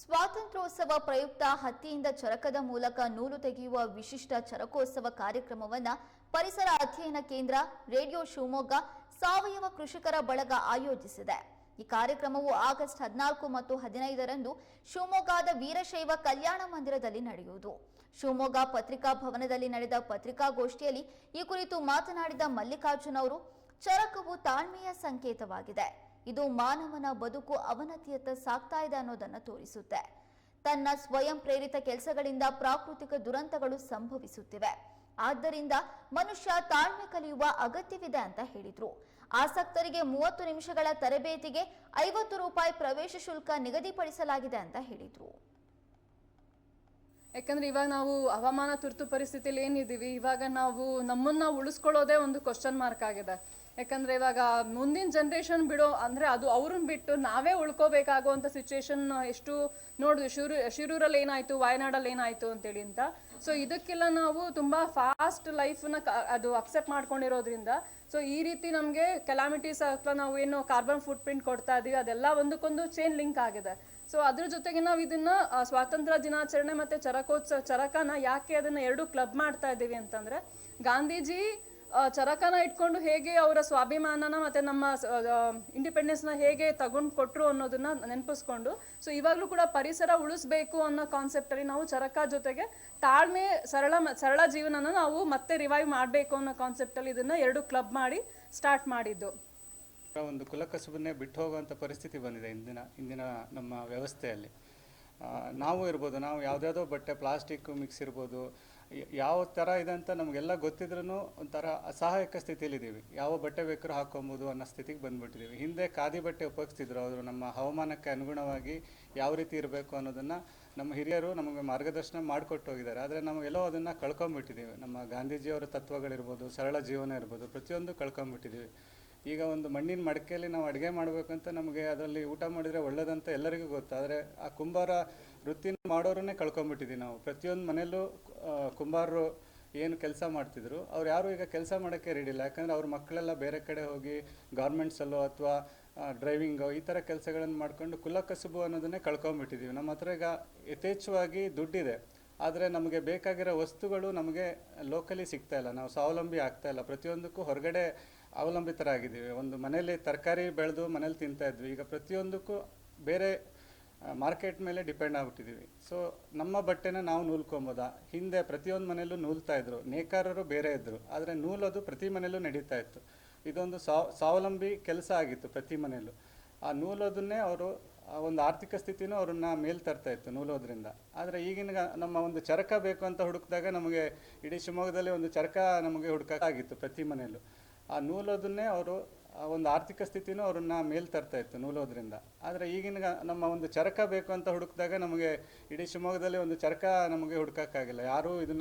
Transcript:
ಸ್ವಾತಂತ್ರ್ಯೋತ್ಸವ ಪ್ರಯುಕ್ತ ಹತ್ತಿಯಿಂದ ಚರಕದ ಮೂಲಕ ನೂಲು ತೆಗೆಯುವ ವಿಶಿಷ್ಟ ಚರಕೋತ್ಸವ ಕಾರ್ಯಕ್ರಮವನ್ನು ಪರಿಸರ ಅಧ್ಯಯನ ಕೇಂದ್ರ ರೇಡಿಯೋ ಶಿವಮೊಗ್ಗ ಸಾವಯವ ಕೃಷಿಕರ ಬಳಗ ಆಯೋಜಿಸಿದೆ. ಈ ಕಾರ್ಯಕ್ರಮವು ಆಗಸ್ಟ್ ಹದಿನಾಲ್ಕು ಮತ್ತು ಹದಿನೈದರಂದು ಶಿವಮೊಗ್ಗದ ವೀರಶೈವ ಕಲ್ಯಾಣ ಮಂದಿರದಲ್ಲಿ ನಡೆಯುವುದು. ಶಿವಮೊಗ್ಗ ಪತ್ರಿಕಾ ಭವನದಲ್ಲಿ ನಡೆದ ಪತ್ರಿಕಾಗೋಷ್ಠಿಯಲ್ಲಿ ಈ ಕುರಿತು ಮಾತನಾಡಿದ ಮಲ್ಲಿಕಾರ್ಜುನ್ ಅವರು, ಚರಕವು ತಾಳ್ಮೆಯ ಸಂಕೇತವಾಗಿದೆ. ಇದು ಮಾನವನ ಬದುಕು ಅವನತಿಯತ್ತ ಸಾಗ್ತಾ ಇದೆ ಅನ್ನೋದನ್ನ ತೋರಿಸುತ್ತೆ. ತನ್ನ ಸ್ವಯಂ ಪ್ರೇರಿತ ಕೆಲಸಗಳಿಂದ ಪ್ರಾಕೃತಿಕ ದುರಂತಗಳು ಸಂಭವಿಸುತ್ತಿವೆ. ಆದ್ದರಿಂದ ಮನುಷ್ಯ ತಾಳ್ಮೆ ಕಲಿಯುವ ಅಗತ್ಯವಿದೆ ಅಂತ ಹೇಳಿದ್ರು. ಆಸಕ್ತರಿಗೆ ಮೂವತ್ತು ನಿಮಿಷಗಳ ತರಬೇತಿಗೆ ಐವತ್ತು ರೂಪಾಯಿ ಪ್ರವೇಶ ಶುಲ್ಕ ನಿಗದಿಪಡಿಸಲಾಗಿದೆ ಅಂತ ಹೇಳಿದ್ರು. ಯಾಕಂದ್ರೆ ಇವಾಗ ನಾವು ಹವಾಮಾನ ತುರ್ತು ಪರಿಸ್ಥಿತಿಯಲ್ಲಿ ಏನಿದ್ದೀವಿ, ಇವಾಗ ನಾವು ನಮ್ಮನ್ನ ಉಳಿಸ್ಕೊಳ್ಳೋದೇ ಒಂದು ಕ್ವಶನ್ ಮಾರ್ಕ್ ಆಗಿದೆ. ಯಾಕಂದ್ರೆ ಇವಾಗ ಮುಂದಿನ ಜನ್ರೇಷನ್ ಬಿಡೋ, ಅಂದ್ರೆ ಅದು ಅವ್ರನ್ನ ಬಿಟ್ಟು ನಾವೇ ಉಳ್ಕೋಬೇಕಾಗುವಂತ ಸಿಚುಯೇಷನ್ ಎಷ್ಟು ನೋಡಿದ್ವಿ ಶಿರು, ಶಿರೂರಲ್ಲಿ ಏನಾಯ್ತು, ವಾಯನಾಡಲ್ಲಿ ಏನಾಯ್ತು ಅಂತೇಳಿ ಅಂತ. ಸೊ ಇದಕ್ಕೆಲ್ಲ ನಾವು ತುಂಬಾ ಫಾಸ್ಟ್ ಲೈಫ್ನ ಅದು ಅಕ್ಸೆಪ್ಟ್ ಮಾಡ್ಕೊಂಡಿರೋದ್ರಿಂದ ಸೊ ಈ ರೀತಿ ನಮಗೆ ಕೆಲಾಮಿಟೀಸ್ ಅಥವಾ ನಾವು ಏನು ಕಾರ್ಬನ್ ಫುಟ್ ಪ್ರಿಂಟ್ ಕೊಡ್ತಾ ಇದೀವಿ, ಅದೆಲ್ಲ ಒಂದಕ್ಕೊಂದು ಚೈನ್ ಲಿಂಕ್ ಆಗಿದೆ. ಸೊ ಅದ್ರ ಜೊತೆಗೆ ನಾವು ಇದನ್ನ ಸ್ವಾತಂತ್ರ್ಯ ದಿನಾಚರಣೆ ಮತ್ತೆ ಚರಕೋತ್ಸವ, ಚರಕನ ಯಾಕೆ ಅದನ್ನ ಎರಡು ಕ್ಲಬ್ ಮಾಡ್ತಾ ಇದ್ದೀವಿ ಅಂತಂದ್ರೆ, ಗಾಂಧೀಜಿ ಚರಕನ ಇಟ್ಕೊಂಡು ಹೇಗೆ ಅವರ ಸ್ವಾಭಿಮಾನನ ಮತ್ತೆ ನಮ್ಮ ಇಂಡಿಪೆಂಡೆನ್ಸ್ನ ಹೇಗೆ ತಗೊಂಡು ಕೊಟ್ರು ಅನ್ನೋದನ್ನ ನೆನಪಿಸ್ಕೊಂಡು ಸೊ ಇವಾಗಲೂ ಕೂಡ ಪರಿಸರ ಉಳಿಸ್ಬೇಕು ಅನ್ನೋ ಕಾನ್ಸೆಪ್ಟ್ ಅಲ್ಲಿ ನಾವು ಚರಕ ಜೊತೆಗೆ ತಾಳ್ಮೆ, ಸರಳ ಸರಳ ಜೀವನನ ನಾವು ಮತ್ತೆ ರಿವೈವ್ ಮಾಡಬೇಕು ಅನ್ನೋ ಕಾನ್ಸೆಪ್ಟ್ ಅಲ್ಲಿ ಇದನ್ನ ಎರಡು ಕ್ಲಬ್ ಮಾಡಿ ಸ್ಟಾರ್ಟ್ ಮಾಡಿದ್ದು. ಒಂದು ಕುಲಕಸುಬನ್ನೇ ಬಿಟ್ಟು ಹೋಗುವಂಥ ಪರಿಸ್ಥಿತಿ ಬಂದಿದೆ ಇಂದಿನ ಇಂದಿನ ನಮ್ಮ ವ್ಯವಸ್ಥೆಯಲ್ಲಿ. ನಾವು ಇರ್ಬೋದು, ನಾವು ಯಾವುದ್ಯಾವುದೋ ಬಟ್ಟೆ ಪ್ಲಾಸ್ಟಿಕ್ ಮಿಕ್ಸ್ ಇರ್ಬೋದು ಯಾವ ಥರ ಇದೆ ಅಂತ ನಮಗೆಲ್ಲ ಗೊತ್ತಿದ್ರೂ ಒಂಥರ ಅಸಹಾಯಕ ಸ್ಥಿತಿಯಲ್ಲಿದ್ದೀವಿ. ಯಾವ ಬಟ್ಟೆ ಬೇಕಾದ್ರೂ ಹಾಕೊಬೋದು ಅನ್ನೋ ಸ್ಥಿತಿಗೆ ಬಂದುಬಿಟ್ಟಿದ್ದೀವಿ. ಹಿಂದೆ ಖಾದಿ ಬಟ್ಟೆ ಉಪಯೋಗಿಸ್ತಿದ್ರು ಅವರು ನಮ್ಮ ಹವಾಮಾನಕ್ಕೆ ಅನುಗುಣವಾಗಿ ಯಾವ ರೀತಿ ಇರಬೇಕು ಅನ್ನೋದನ್ನು ನಮ್ಮ ಹಿರಿಯರು ನಮಗೆ ಮಾರ್ಗದರ್ಶನ ಮಾಡಿಕೊಟ್ಟು ಹೋಗಿದ್ದಾರೆ ಆದರೆ ಎಲ್ಲೋ ಅದನ್ನು ಕಳ್ಕೊಂಬಿಟ್ಟಿದ್ದೀವಿ. ನಮ್ಮ ಗಾಂಧೀಜಿಯವರ ತತ್ವಗಳಿರ್ಬೋದು, ಸರಳ ಜೀವನ ಇರ್ಬೋದು, ಪ್ರತಿಯೊಂದು ಕಳ್ಕೊಂಬಿಟ್ಟಿದ್ದೀವಿ. ಈಗ ಒಂದು ಮಣ್ಣಿನ ಮಡಕೆಯಲ್ಲಿ ನಾವು ಅಡುಗೆ ಮಾಡಬೇಕಂತ ನಮಗೆ ಅದರಲ್ಲಿ ಊಟ ಮಾಡಿದರೆ ಒಳ್ಳೇದಂತ ಎಲ್ಲರಿಗೂ ಗೊತ್ತು. ಆದರೆ ಆ ಕುಂಬಾರ ವೃತ್ತಿನ ಮಾಡೋರನ್ನೇ ಕಳ್ಕೊಂಬಿಟ್ಟಿದ್ದೀವಿ ನಾವು. ಪ್ರತಿಯೊಂದು ಮನೆಯಲ್ಲೂ ಕುಂಬಾರರು ಏನು ಕೆಲಸ ಮಾಡ್ತಿದ್ರು. ಅವ್ರು ಯಾರು ಈಗ ಕೆಲಸ ಮಾಡೋಕ್ಕೆ ರೆಡಿ ಇಲ್ಲ. ಯಾಕಂದರೆ ಅವ್ರ ಮಕ್ಕಳೆಲ್ಲ ಬೇರೆ ಕಡೆ ಹೋಗಿ ಗಾರ್ಮೆಂಟ್ಸಲ್ಲೋ ಅಥವಾ ಡ್ರೈವಿಂಗು ಈ ಥರ ಕೆಲಸಗಳನ್ನು ಮಾಡ್ಕೊಂಡು ಕುಲಕಸುಬು ಅನ್ನೋದನ್ನೇ ಕಳ್ಕೊಂಬಿಟ್ಟಿದ್ದೀವಿ. ನಮ್ಮ ಹತ್ರ ಈಗ ಯಥೇಚ್ಛವಾಗಿ ದುಡ್ಡಿದೆ. ಆದರೆ ನಮಗೆ ಬೇಕಾಗಿರೋ ವಸ್ತುಗಳು ನಮಗೆ ಲೋಕಲಿ ಸಿಗ್ತಾ ಇಲ್ಲ. ನಾವು ಸ್ವಾವಲಂಬಿ ಆಗ್ತಾ ಇಲ್ಲ. ಪ್ರತಿಯೊಂದಕ್ಕೂ ಹೊರಗಡೆ ಅವಲಂಬಿತರಾಗಿದ್ದೀವಿ. ಒಂದು ಮನೇಲಿ ತರಕಾರಿ ಬೆಳೆದು ಮನೇಲಿ ತಿಂತಾ ಇದ್ವಿ. ಈಗ ಪ್ರತಿಯೊಂದಕ್ಕೂ ಬೇರೆ ಮಾರ್ಕೆಟ್ ಮೇಲೆ ಡಿಪೆಂಡ್ ಆಗ್ಬಿಟ್ಟಿದ್ದೀವಿ. ಸೊ, ನಮ್ಮ ಬಟ್ಟೆನ ನಾವು ನೂಲ್ಕೊಬೋದಾ? ಹಿಂದೆ ಪ್ರತಿಯೊಂದು ಮನೆಯಲ್ಲೂ ನೂಲ್ತಾ ಇದ್ರು. ನೇಕಾರರು ಬೇರೆ ಇದ್ದರು ಆದರೆ ನೂಲೋದು ಪ್ರತಿ ಮನೆಯಲ್ಲೂ ನಡೀತಾ ಇತ್ತು. ಇದೊಂದು ಸ್ವಾ, ಸ್ವಾವಲಂಬಿ ಕೆಲಸ ಆಗಿತ್ತು ಪ್ರತಿ ಮನೆಯಲ್ಲೂ. ಆ ನೂಲೋದನ್ನೇ ಅವರು ಒಂದು ಆರ್ಥಿಕ ಸ್ಥಿತಿನೂ ಅವ್ರನ್ನ ಮೇಲ್ ತರ್ತಾ ಇತ್ತು ನೂಲೋದ್ರಿಂದ. ಆದರೆ ಈಗಿನ ನಮ್ಮ ಒಂದು ಚರಕ ಬೇಕು ಅಂತ ಹುಡುಕಿದಾಗ ನಮಗೆ ಇಡೀ ಶಿವಮೊಗ್ಗದಲ್ಲಿ ಒಂದು ಚರಕ ನಮಗೆ ಹುಡುಕಾಗಿತ್ತು ಪ್ರತಿ ಮನೆಯಲ್ಲೂ. ಆ ನೂಲೋದನ್ನೇ ಅವರು ಒಂದು ಆರ್ಥಿಕ ಸ್ಥಿತಿನೂ ಅವ್ರನ್ನ ಮೇಲೆ ತರ್ತಾ ಇತ್ತು ನೂಲೋದ್ರಿಂದ. ಆದರೆ ಈಗಿನ ನಮ್ಮ ಒಂದು ಚರಕ ಬೇಕು ಅಂತ ಹುಡುಕಿದಾಗ ನಮಗೆ ಇಡೀ ಶಿವಮೊಗ್ಗದಲ್ಲಿ ಒಂದು ಚರಕ ನಮಗೆ ಹುಡುಕಕ್ಕಾಗಿಲ್ಲ. ಯಾರೂ ಇದನ್ನ